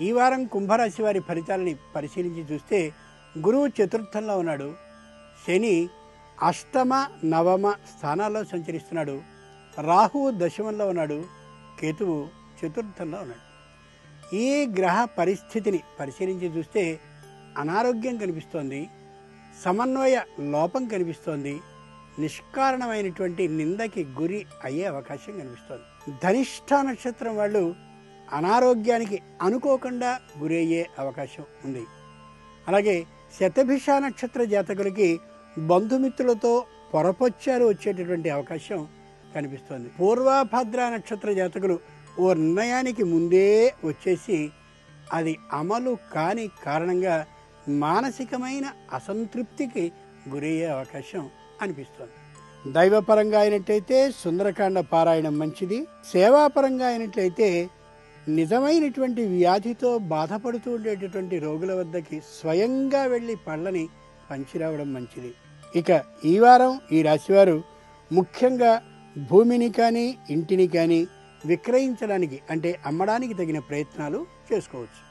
ఈ వారం కుంభరాశి వారి ఫలితాలని పరిశీలించి చూస్తే గురువు చతుర్థంలో ఉన్నాడు. శని అష్టమ నవమ స్థానాల్లో సంచరిస్తున్నాడు. రాహువు దశమంలో ఉన్నాడు. కేతువు చతుర్థంలో ఉన్నాడు. ఈ గ్రహ పరిస్థితిని పరిశీలించి చూస్తే అనారోగ్యం కనిపిస్తోంది. సమన్వయ లోపం కనిపిస్తోంది. నిష్కారణమైనటువంటి నిందకి గురి అయ్యే అవకాశం కనిపిస్తోంది. ధనిష్ట నక్షత్రం వాళ్ళు అనారోగ్యానికి అనుకోకుండా గురయ్యే అవకాశం ఉంది. అలాగే శతభిష నక్షత్ర జాతకులకి బంధుమిత్రులతో పొరపొచ్చారు వచ్చేటటువంటి అవకాశం కనిపిస్తోంది. పూర్వభద్ర నక్షత్ర జాతకులు ఓ నిర్ణయానికి ముందే వచ్చేసి అది అమలు కాని కారణంగా మానసికమైన అసంతృప్తికి గురయ్యే అవకాశం అనిపిస్తోంది. దైవపరంగా అయినట్లయితే సుందరకాండ పారాయణం మంచిది. సేవాపరంగా అయినట్లయితే నిజమైనటువంటి వ్యాధితో బాధపడుతూ ఉండేటటువంటి రోగుల వద్దకి స్వయంగా వెళ్ళి పళ్ళని పంచిరావడం మంచిది. ఇక ఈ వారం ఈ రాశివారు ముఖ్యంగా భూమిని కానీ ఇంటిని కానీ విక్రయించడానికి అంటే అమ్మడానికి తగిన ప్రయత్నాలు చేసుకోవచ్చు.